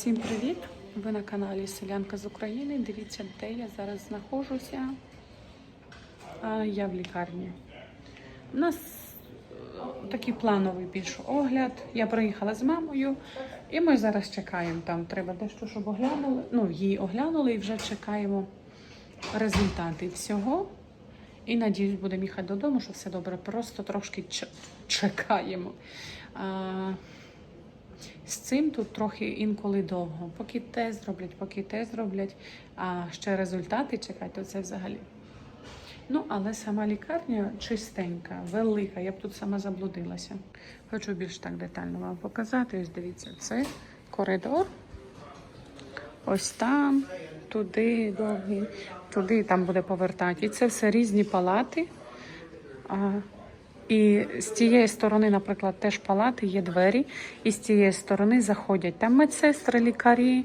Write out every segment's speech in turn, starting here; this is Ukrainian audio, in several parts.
Всім привіт! Ви на каналі Селянка з України. Дивіться, де я зараз знаходжуся. Я в лікарні. У нас е, такий плановий більш огляд. Я приїхала з мамою, і ми зараз чекаємо. Там треба дещо, щоб оглянули. Ну, її оглянули і вже чекаємо результати всього. І надіюсь, будемо їхати додому, що все добре. Просто трошки чекаємо. З цим тут трохи інколи довго. Поки те зроблять, поки те зроблять, а ще результати чекати, то це взагалі. Ну, але сама лікарня чистенька, велика. Я б тут сама заблудилася. Хочу більш так детально вам показати. Ось дивіться, це коридор. Ось там, туди довгий, туди там буде повертати. І це все різні палати. І з тієї сторони, наприклад, теж палати, є двері, і з тієї сторони заходять там медсестри, лікарі,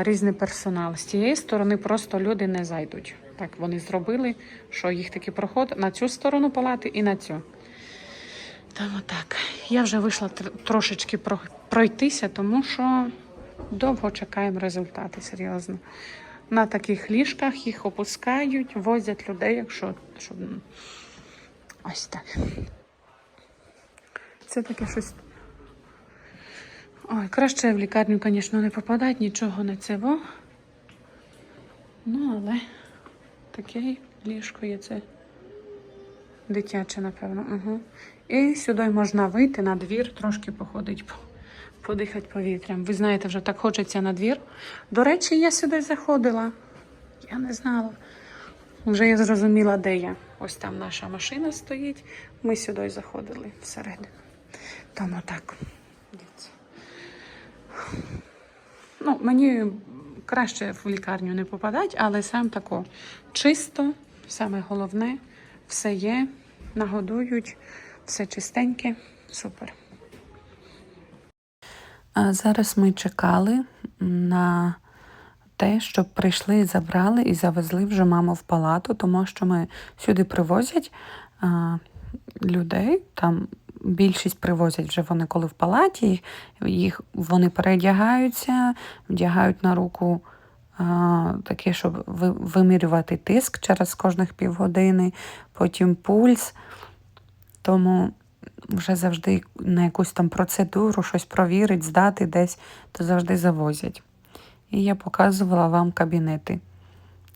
різний персонал. З тієї сторони просто люди не зайдуть. Так вони зробили, що їх таки проход на цю сторону палати і на цю. Там отак. Я вже вийшла трошечки про- пройтися, тому що довго чекаємо результати, серйозно. На таких ліжках їх опускають, возять людей, якщо щоб Ось так. Це таке щось. Ой, краще в лікарню, звісно, не попадати, нічого не цево. Ну, але таке ліжко є це дитяче, напевно. Угу. І сюди можна вийти на двір, трошки походити, подихати повітрям. Ви знаєте, вже так хочеться на двір. До речі, я сюди заходила. Я не знала. Вже я зрозуміла, де я. Ось там наша машина стоїть. Ми сюди заходили всередину. Тому так. Дивіться. Ну, мені краще в лікарню не попадати, але сам тако чисто, саме головне, все є, нагодують, все чистеньке, супер. А зараз ми чекали на те, щоб прийшли, забрали і завезли вже маму в палату, тому що ми сюди привозять а, людей. Там більшість привозять вже вони коли в палаті, їх вони переодягаються, вдягають на руку а, таке, щоб вимірювати тиск через кожних півгодини, потім пульс. Тому вже завжди на якусь там процедуру, щось провірить, здати десь, то завжди завозять. І я показувала вам кабінети.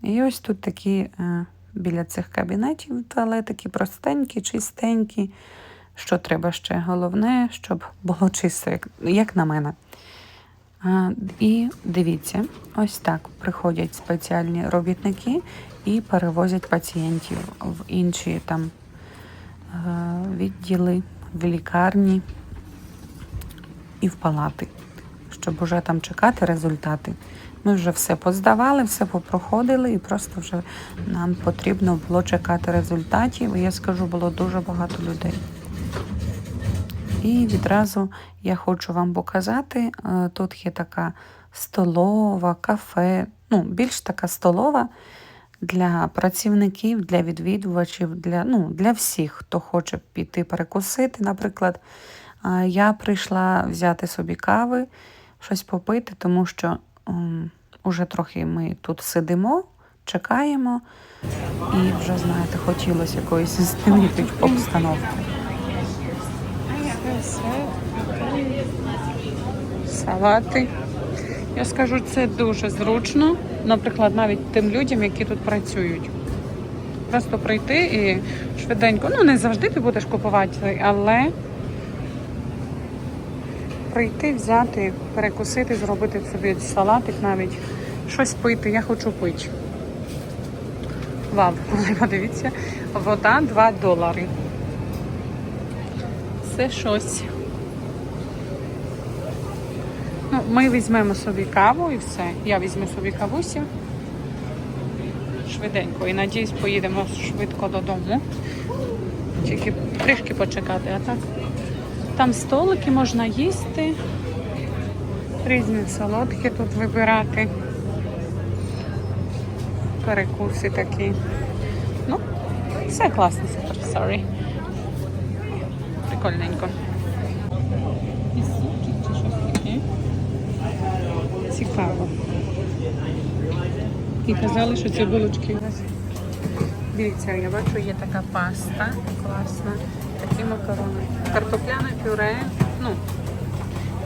І ось тут такі е, біля цих кабінетів туалетики простенькі, чистенькі. Що треба ще? Головне, щоб було чисто, як, як на мене. А, і дивіться, ось так приходять спеціальні робітники і перевозять пацієнтів в інші там е, відділи, в лікарні і в палати, щоб уже там чекати результати. Ми вже все поздавали, все попроходили, і просто вже нам потрібно було чекати результатів. І я скажу, було дуже багато людей. І відразу я хочу вам показати, е, тут є така столова, кафе, ну, більш така столова для працівників, для відвідувачів, для, ну, для всіх, хто хоче піти перекусити. Наприклад, Е, я прийшла взяти собі кави, щось попити, тому що м, уже трохи ми тут сидимо, чекаємо, і вже, знаєте, хотілося якоїсь змінити обстановки. Салати. Я скажу, це дуже зручно, наприклад, навіть тим людям, які тут працюють. Просто прийти і швиденько, ну не завжди ти будеш купувати, але прийти, взяти, перекусити, зробити собі салатик навіть, щось пити. Я хочу пити. Вау, подивіться, вода 2 долари. Це щось. Ну, ми візьмемо собі каву і все. Я візьму собі кавусю. Швиденько. І надіюсь, поїдемо швидко додому. Тільки трішки почекати, а так. Там столики можна їсти. Різні солодкі тут вибирати. Перекуси такі. Ну, все класно, супер, sorry. Прикольненько. Чи щось таке. цікаво. І казали, що ці булочки. Дивіться, я бачу, є така паста класна, такі макарони. Картопляне пюре. Ну,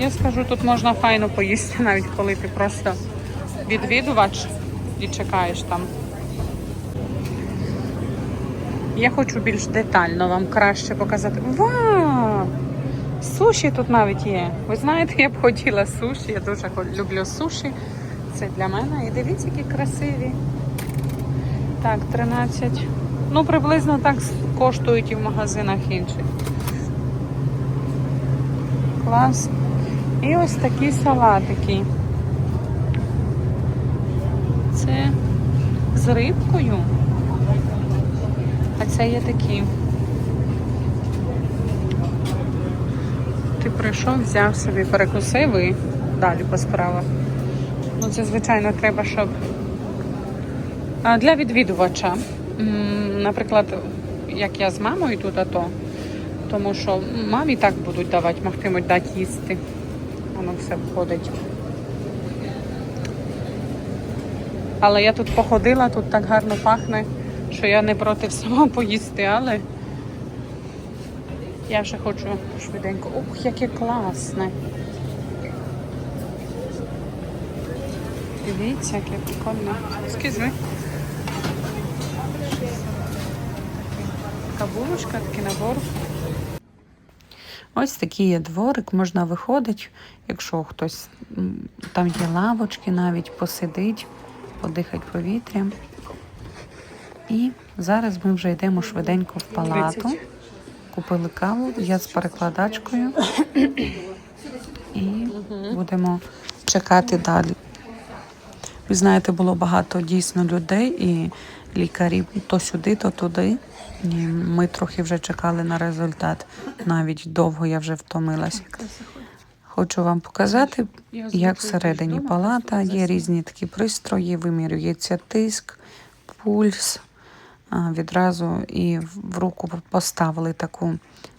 я скажу, тут можна файно поїсти, навіть коли ти просто відвідувач і чекаєш там. Я хочу більш детально вам краще показати. Вау! Суші тут навіть є. Ви знаєте, я б хотіла суші. Я дуже люблю суші. Це для мене. І дивіться, які красиві. Так, 13. Ну, приблизно так коштують і в магазинах інших. Клас. І ось такі салатики. Це з рибкою. А це є такі. Ти прийшов, взяв собі, перекусив і далі по справах. Ну, це, звичайно, треба, щоб для відвідувача. Наприклад, як я з мамою тут, то, тому що мамі так будуть давати, могтимуть дати їсти. Воно все входить. Але я тут походила, тут так гарно пахне, що я не проти всього поїсти, але я вже хочу швиденько. Ух, яке класне. Дивіться, яке прикольне. Скізми. Така булочка, такий набор. Ось такий є дворик, можна виходити, якщо хтось там є лавочки, навіть посидить, подихати повітрям. І зараз ми вже йдемо швиденько в палату. Купили каву, я з перекладачкою. І будемо чекати далі. Ви знаєте, було багато дійсно людей і лікарів то сюди, то туди. І ми трохи вже чекали на результат. Навіть довго я вже втомилася. Хочу вам показати, як всередині палата є різні такі пристрої, вимірюється тиск, пульс. Відразу і в руку поставили таку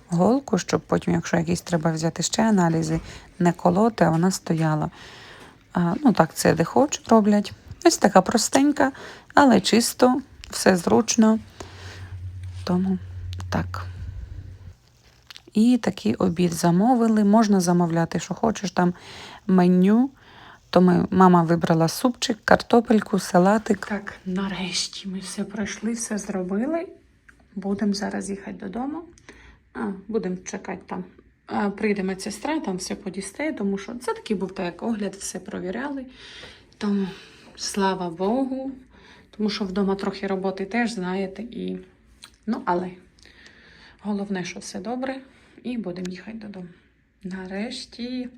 голку, щоб потім, якщо якісь треба взяти ще аналізи, не колоти, а вона стояла. Ну так, це де хочуть роблять. Ось така простенька, але чисто, все зручно. Тому так. І такий обід замовили. Можна замовляти, що хочеш там меню. То ми, мама вибрала супчик, картопельку, салатик. Так, нарешті ми все пройшли, все зробили. Будемо зараз їхати додому. Будемо чекати там. А, прийде медсестра, там все подістає, тому що це такий був так, як огляд, все провіряли. Тому слава Богу, тому що вдома трохи роботи теж, знаєте, і ну, але головне, що все добре, і будемо їхати додому. Нарешті